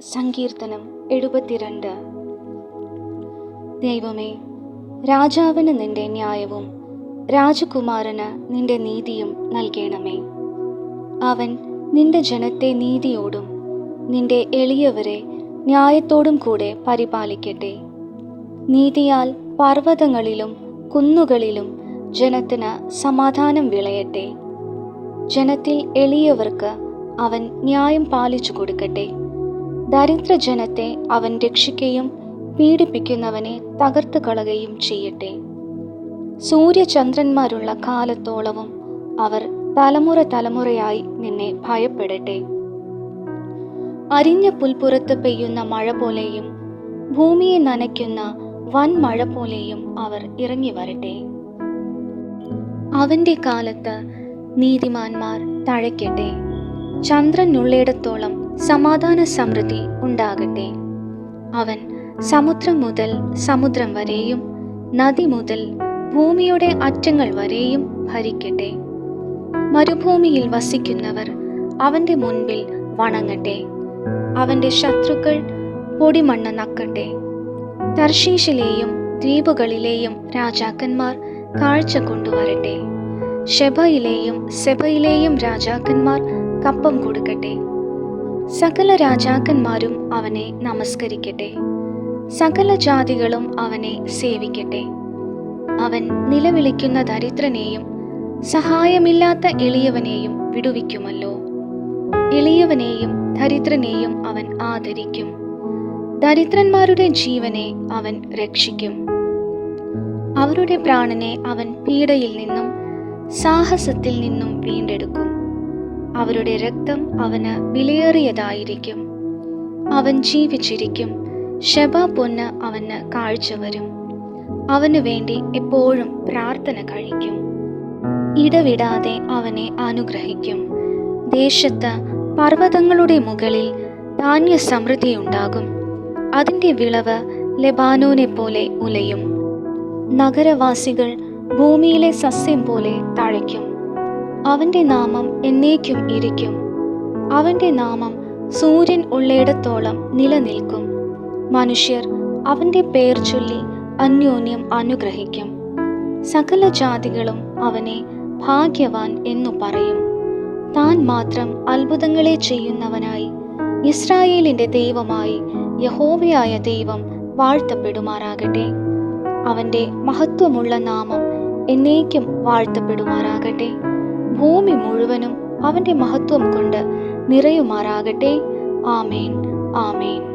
സങ്കീർത്തനം എഴുപത്തിരണ്ട്. ദൈവമേ രാജാവിന് നിന്റെ ന്യായവും രാജകുമാരന് നിന്റെ നീതിയും നൽകണമേ. അവൻ നിന്റെ ജനത്തെ നീതിയോടും നിന്റെ എളിയവരെ ന്യായത്തോടും കൂടെ പരിപാലിക്കട്ടെ. നീതിയാൽ പർവതങ്ങളിലും കുന്നുകളിലും ജനത്തിന് സമാധാനം വിളയട്ടെ. ജനത്തിൽ എളിയവർക്ക് അവൻ ന്യായം പാലിച്ചു കൊടുക്കട്ടെ. ദരിദ്ര ജനത്തെ അവൻ രക്ഷിക്കുകയും പീഡിപ്പിക്കുന്നവനെ തകർത്തു കളയുകയും ചെയ്യട്ടെ. സൂര്യചന്ദ്രന്മാരുള്ള കാലത്തോളവും അവർ തലമുറ തലമുറയായി നിന്നെ ഭയപ്പെടട്ടെ. അരിഞ്ഞ പുൽപ്പുറത്ത് പെയ്യുന്ന മഴ പോലെയും ഭൂമിയെ നനയ്ക്കുന്ന വൻ മഴ പോലെയും അവർ ഇറങ്ങി വരട്ടെ. അവന്റെ കാലത്ത് നീതിമാന്മാർ തഴയ്ക്കട്ടെ. ചന്ദ്രനുള്ളിടത്തോളം സമാധാന സമൃദ്ധി ഉണ്ടാകട്ടെ. അവൻ സമുദ്രം മുതൽ സമുദ്രം വരെയും നദി മുതൽ ഭൂമിയുടെ അറ്റങ്ങൾ വരെയും ഭരിക്കട്ടെ. മരുഭൂമിയിൽ വസിക്കുന്നവർ അവന്റെ മുൻപിൽ വണങ്ങട്ടെ. അവന്റെ ശത്രുക്കൾ പൊടിമണ്ണ് നക്കട്ടെ. തർശീഷിലെയും ദ്വീപുകളിലെയും രാജാക്കന്മാർ കാഴ്ച കൊണ്ടുവരട്ടെ. ഷെബയിലെയും സെബയിലെയും രാജാക്കന്മാർ കപ്പം കൊടുക്കട്ടെ. സകല രാജാക്കന്മാരും അവനെ നമസ്കരിക്കട്ടെ. സകല ജാതികളും അവനെ സേവിക്കട്ടെ. അവൻ നിലവിളിക്കുന്ന ദരിദ്രനെയും സഹായമില്ലാത്ത എളിയവനെയും വിടുവിക്കുമല്ലോ. എളിയവനെയും ദരിദ്രനെയും അവൻ ആദരിക്കും. ദരിദ്രന്മാരുടെ ജീവനെ അവൻ രക്ഷിക്കും. അവരുടെ പ്രാണനെ അവൻ പീഡയിൽ നിന്നും സാഹസത്തിൽ നിന്നും വീണ്ടെടുക്കും. അവരുടെ രക്തം അവന് വിലയേറിയതായിരിക്കും. അവൻ ജീവിച്ചിരിക്കും. ശബ പൊന്ന് അവന് കാഴ്ച വരും. അവനു വേണ്ടി എപ്പോഴും പ്രാർത്ഥന കഴിക്കും. ഇടവിടാതെ അവനെ അനുഗ്രഹിക്കും. ദേശത്ത് പർവതങ്ങളുടെ മുകളിൽ ധാന്യ സമൃദ്ധിയുണ്ടാകും അതിന്റെ വിളവ് ലെബാനോനെ പോലെ ഉലയും. നഗരവാസികൾ ഭൂമിയിലെ സസ്യം പോലെ തഴയ്ക്കും. അവന്റെ നാമം എന്നേക്കും ഇരിക്കും. അവന്റെ നാമം സൂര്യൻ ഉള്ളയിടത്തോളം നിലനിൽക്കും. മനുഷ്യർ അവന്റെ പേർ ചൊല്ലി അന്യോന്യം അനുഗ്രഹിക്കും. സകല ജാതികളും അവനെ ഭാഗ്യവാൻ എന്നു പറയും. താൻ മാത്രം അത്ഭുതങ്ങളെ ചെയ്യുന്നവനായി ഇസ്രായേലിന്റെ ദൈവമായി യഹോവയായ ദൈവം വാഴ്ത്തപ്പെടുമാറാകട്ടെ. അവന്റെ മഹത്വമുള്ള നാമം എന്നേക്കും വാഴ്ത്തപ്പെടുമാറാകട്ടെ. ഭൂമി മുഴുവനും അവന്റെ മഹത്വം കൊണ്ട് നിറയുമാറാകട്ടെ. ആമേൻ. ആമേൻ.